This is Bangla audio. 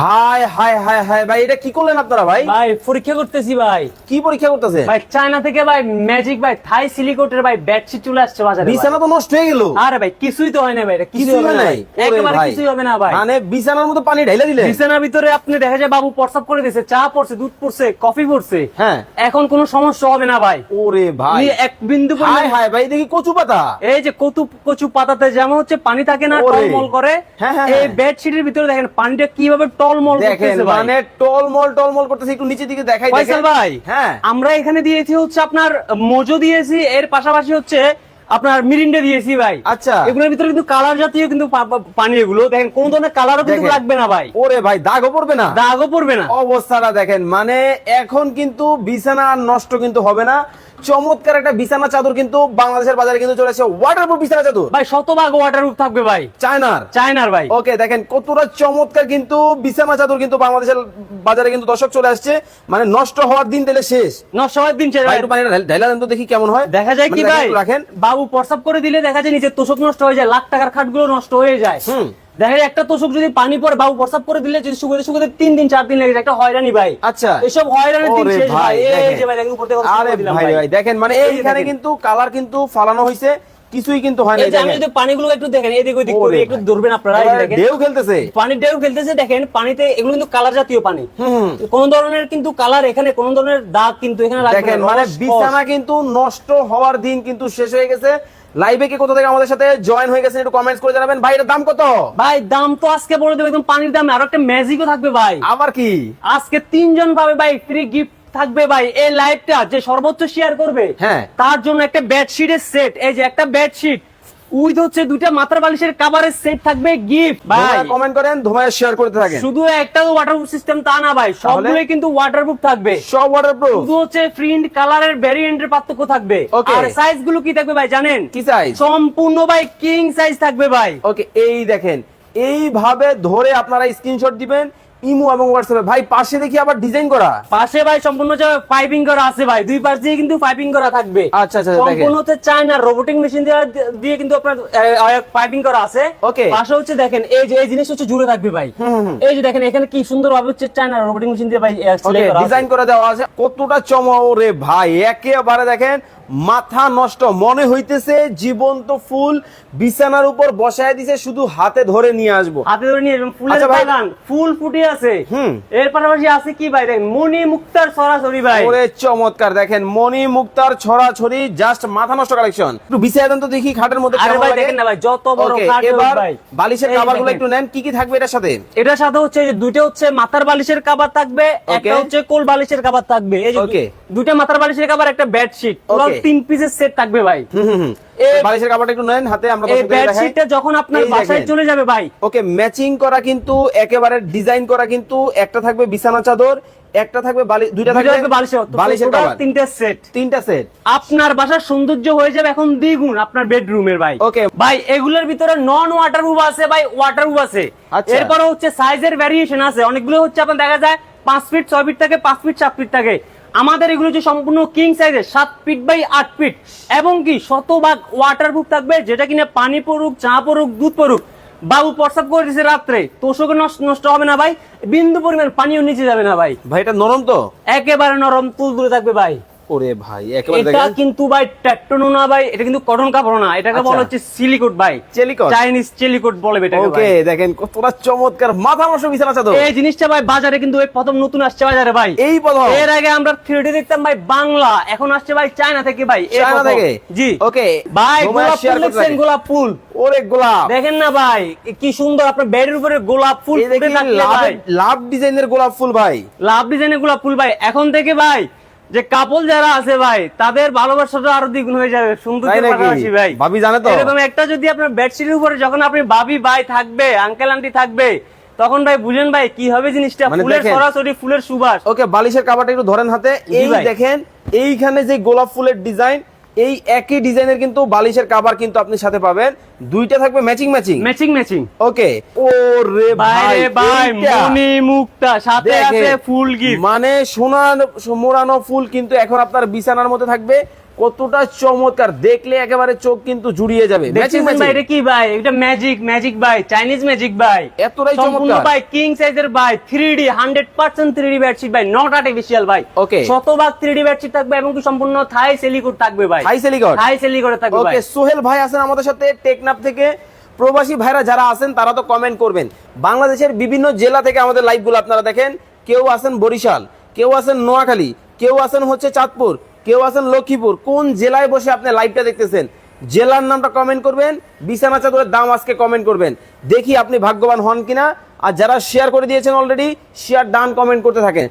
হাই হাই হাই হাই ভাই এটা কি করলেন আপনারা ভাই? ভাই পরীক্ষা করতেছি ভাই। কি পরীক্ষা করতেছে? ভাই চায়না থেকে ভাই ম্যাজিক ভাই থাই সিলিকোটের ভাই বেডশিট চলে আসছে বাজারে বিছানা তো নষ্ট হয়ে গেল। আরে ভাই কিছুই তো হয় না ভাই এটা কিছুই না একেবারে কিছুই হবে না ভাই। মানে বিছানার মতো পানি ঢাইলা দিলে বিছানার ভিতরে আপনি দেখা যায় বাবু প্রস্রাব করে দিয়েছে চা পড়ছে দুধ পড়ছে কফি পড়ছে। হ্যাঁ। এখন কোনো সমস্যা হবে না ভাই। ওরে ভাই। এক বিন্দু হাই হাই ভাই দেখি কচু পাতা। এই যে কচু কচু পাতাতে যেমন হচ্ছে পানি থাকে না। টলমল করে হ্যাঁ, হ্যাঁ, এই হ্যাঁ। বেডশিটের ভিতরে দেখেন পানিটা কীভাবে টলমল দেখেন মানে টলমল টলমল করতেছে একটু নিচের দিকে দেখাই ফয়সাল ভাই হ্যাঁ। আমরা এখানে দিয়েছি হচ্ছে আপনার মোজো দিয়েছি এর পাশাপাশি হচ্ছে আপনার মিরিন্ডা দিয়েছি ভাই। আচ্ছা। এগুলোর ভিতরে কিন্তু কালার জাতীয় কিন্তু পানি এগুলো দেখেন কোন ধরনের কালারও কিন্তু লাগবে না ভাই। ওরে ভাই দাগও পড়বে না। দাগও পড়বে না। অবস্থাটা দেখেন মানে এখন কিন্তু বিছানা নষ্ট কিন্তু হবে না। চমৎকার একটা বিছানা চাদর কিন্তু বাংলাদেশের বাজারে কিন্তু চলে এসেছে। ওয়াটারপ্রুফ বিছানা চাদর। ভাই শতভাগ ওয়াটার থাকবে ভাই। চায়নার চায়নার ভাই। ওকে দেখেন কতটা চমৎকার কিন্তু বিছানা চাদর কিন্তু বাংলাদেশের বাজারে কিন্তু দর্শক চলে আসছে। মানে নষ্ট হওয়ার দিন দিলে শেষ। নষ্ট হওয়ার দিন শেষ। একটু পানিটা ঢাল- ঢাইলা দেন তো দেখি কেমন হয়। দেখা যায় কি মানে দেখেন ভাই? রাখেন। বাবু প্রস্রাব করে দিলে দেখা যায় নিচের তোষক নষ্ট হয়ে যায় লাখ টাকার খাটগুলো নষ্ট হয়ে যায়। হুম। দেখা যায় একটা তোষক যদি পানি পরে বাবু প্রস্রাব করে দিলে যদি শুকাতে শুকাতে তিন দিন চার দিন লেগে যায় একটা হয়রানি ভাই। আচ্ছা। এসব হয়রানির দিন শেষ ভাই এই যে ভাই দেখেন উপর থেকে আরে ভাই ভাই। দেখেন মানে এইখানে কিন্তু কালার কিন্তু ফালানো হয়েছে কিছুই কিন্তু হয় না আমি যদি পানিগুলো একটু দেখেন এদিক ওদিক ওরে একটু ধরবেন আপনারা দেখেন। ঢেউ খেলতেছে। পানির ঢেউ খেলতেছে দেখেন পানিতে এগুলো কিন্তু কালার জাতীয় পানি। কোন ধরনের কিন্তু কালার এখানে কোন ধরনের দাগ কিন্তু এখানে দেখেন মানে বিছানা কিন্তু নষ্ট হওয়ার দিন কিন্তু শেষ হয়ে গেছে। লাইভে কে কোথা থেকে আমাদের সাথে জয়েন হয়ে গেছেন একটু কমেন্টস করে জানাবেন। ভাই এর দাম কত? ভাই দাম তো আজকে বলে দেবো একদম পানির দাম। আর একটা ম্যাজিকও থাকবে ভাই। আবার কি? আজকে তিনজন পাবে ভাই ফ্রি গিফট থাকবে ভাই। এই লাইভটা যে সর্বোচ্চ শেয়ার করবে হ্যাঁ। তার জন্য একটা বেডশিটের সেট এই যে একটা বেডশিট উইথ হচ্ছে দুইটা মাথার বালিশের কাভারের সেট থাকবে গিফট ভাই। কমেন্ট করেন ধোমায় শেয়ার করতে থাকেন। শুধু একটা ওয়াটারপ্রুফ সিস্টেম তা না ভাই সবগুলোই কিন্তু ওয়াটারপ্রুফ থাকবে। সব ওয়াটারপ্রুফ শুধু হচ্ছে প্রিন্ট কালারের ভ্যারিয়েন্টের পার্থক্য থাকবে. আর সাইজগুলো কি থাকবে ভাই জানেন? কি সাইজ সম্পূর্ণ ভাই কিং সাইজ থাকবে ভাই। ওকে এই দেখেন এইভাবে ধরে আপনারা স্ক্রিনশট দিবেন ইমো এবং হোয়াটসঅ্যাপে ভাই পাশে দেখি আবার ডিজাইন করা। পাশে ভাই সম্পূর্ণ পাইপিং করা আছে ভাই দুই পাশ দিয়ে কিন্তু পাইপিং করা থাকবে। আচ্ছা, আচ্ছা, দেখেন। সম্পূর্ণ হচ্ছে চায়না রোবোটিক মেশিন দিয়ে কিন্তু আপনার পাইপিং করা আছে। Okay. পাশে হচ্ছে দেখেন এই যে এই জিনিস হচ্ছে জুড়ে থাকবে ভাই। এই যে দেখেন এখানে কি সুন্দর ভাবে হচ্ছে চায়না রোবোটিক মেশিন দিয়ে ভাই ডিজাইন করে দেওয়া আছে। কতটা চমরে ভাই। একেবারে দেখেন মাথা নষ্ট মনে হইতেছে জীবন্ত ফুল বিছানার উপর বসায় দিছে শুধু হাতে ধরে নিয়ে আসব। হাতে ধরে নিয়ে ফুলের আচ্ছা ফুল ফুটে আছে। এর পাশাপাশি আছে কি ভাই? দেখেন মনি মুক্তার সরাসরি ভাই। ওরে চমৎকার। দেখেন মণি মুক্তার ছড়াছড়ি জাস্ট মাথা নষ্ট কালেকশন একটু বিছায় দেন তো দেখি খাটের মধ্যে আরে ভাই দেখেন না ভাই যত বড় খাট এবার বালিশের এই কাভারগুলো দেখেন। একটু নেন কি কি থাকবে এটার সাথে? এটার সাথে হচ্ছে যে দুইটা হচ্ছে মাথার বালিশের কাবার থাকবে একটা হচ্ছে কোল বালিশের কাবার থাকবে। এই যে. দুইটা মাথার বালিশের কাবার একটা বেডশিট Okay. তিন পিসের সেট থাকবে ভাই। হুম হুম। বালিশের একটু নেন হাতে আমরা এই বেডশিটটা যখন আপনার বাসায় চলে যাবে ভাই। ওকে ম্যাচিং করা কিন্তু একেবারে ডিজাইন করা কিন্তু একটা থাকবে বিছানা চাদর একটা থাকবে দুইটা থাকবে বালিশের কভার তিনটা সেট তিনটা সেট আপনার বাসার সৌন্দর্য হয়ে যাবে এখন দ্বিগুণ আপনার বেডরুমের ভাই। Okay. ভাই এগুলোর ভিতরে নন ওয়াটার প্রুফ আছে ভাই ওয়াটার প্রুফ আছে। আচ্ছা। এরপরে হচ্ছে সাইজের ভ্যারিয়েশন আছে। অনেকগুলো হচ্ছে আপনার দেখা যায় পাঁচ ফিট ছয় ফিট থাকে পাঁচ ফিট সাত ফিট থাকে। আমাদের এগুলো হচ্ছে সম্পূর্ণ কিং সাইজের সাত ফিট বাই আট ফিট এবং কি শতভাগ ওয়াটার প্রুফ থাকবে যেটা কিনা পানি পড়ুক চা পড়ুক দুধ পড়ুক। বাবু প্রস্তাব করে দিছে রাত্রে। তোষকে নষ্ট নষ্ট হবে না ভাই। বিন্দু পরিমাণ পানিও নিচে যাবে না ভাই। ভাই এটা নরম তো? একেবারে নরম তুল দূরে থাকবে ভাই। ওরে ভাই একেবারে এটা কিন্তু ভাই ট্যাটনো না ভাই এটা কিন্তু কটন কাপড় না এটাকে আচ্ছা। বলা হচ্ছে সিলিকোট ভাই। Silicone? চাইনিজ সিলিকোট বলে এটাকে ওকে দেখেন কতটা চমৎকার মাথা নষ্ট বিছানা চাদর এই জিনিসটা ভাই বাজারে কিন্তু এই প্রথম নতুন আসছে বাজারে ভাই। এই প্রথম। এর আগে আমরা থ্রিডি দেখতাম ভাই বাংলা এখন আসছে ভাই চায়না থেকে ভাই চায়না থেকে? জি। ওকে ভাই গোলাপ ফুল দেখছেন গোলাপ ফুল। ওরে গোলাপ। দেখেন না ভাই কি সুন্দর আপনার বেডের উপরে গোলাপ ফুল ফুটে থাকলে ভাই। লাভ ডিজাইনের গোলাপ ফুল ভাই। লাভ ডিজাইনের গোলাপ ফুল ভাই এখন থেকে ভাই যে কাপল যারা আছে ভাই তাদের ভালোবাসাটা আরও দ্বিগুণ হয়ে যাবে। সুন্দর সৌন্দর্যের পাশাপাশি ভাই। ভাবি জানে তো? এরকম একটা যদি আপনার বেডশিটের উপরে যখন আপনি ভাবি ভাই থাকবে আঙ্কেল আন্টি থাকবে তখন ভাই বুঝেন ভাই কি হবে জিনিসটা। মানে ফুলের। সরাসরি ফুলের সুবাস। ওকে বালিশের কাপড়টা একটু ধরেন হাতে। এই দেখেন এইখানে যে গোলাপ ফুলের ডিজাইন এই একই ডিজাইনের কিন্তু বালিশের কাভার কিন্তু আপনি সাথে পাবেন। দুইটা থাকবে matching matching matching matching okay. ওরে ভাই বাইরে ভাই মনি মুক্তা সাথে আছে ফুল গিফট মানে সোনা মোড়ানো ফুল কিন্তু এখন আপনার বিছানার মধ্যে থাকবে। কতটা চমৎকার। দেখলে একেবারে চোখ কিন্তু জুড়িয়ে যাবে। ম্যাচিং দেখছেন ভাই ম্যাচিং এটা কি ভাই? এটা ম্যাজিক ম্যাজিক ভাই। চাইনিজ ম্যাজিক ভাই। এতটাই চমৎকার। ভাই কিং সাইজের ভাই। 3D 100% 3D বেডশিট ভাই। নট আর্টিফিশিয়াল ভাই। ওকে শতভাগ 3D বেডশিট থাকবে এবং কি সম্পূর্ণ থাই সিলিকোড থাকবে ভাই। হাই সেলিগড। সিলিকোড থাকবে ওকে সোহেল ভাই আছেন আমাদের সাথে টেকনাপ থেকে। প্রবাসী ভাইরা যারা আছেন তারা তো কমেন্ট করবেন। বাংলাদেশের বিভিন্ন জেলা থেকে আমাদের লাইভগুলো আপনারা দেখেন। কেউ আছেন বরিশাল কেউ আছেন নোয়াখালী কেউ আছেন হচ্ছে চাঁদপুর কেউ আছেন লক্ষ্মীপুর। কোন জেলায় বসে আপনি লাইভটা দেখতেছেন? জেলার নামটা কমেন্ট করবেন বিছানা চাদরের দাম আজকে কমেন্ট করবেন। দেখি আপনি ভাগ্যবান হন কিনা। আর যারা শেয়ার করে দিয়েছেন অলরেডি শেয়ার ডান কমেন্ট করতে থাকেন।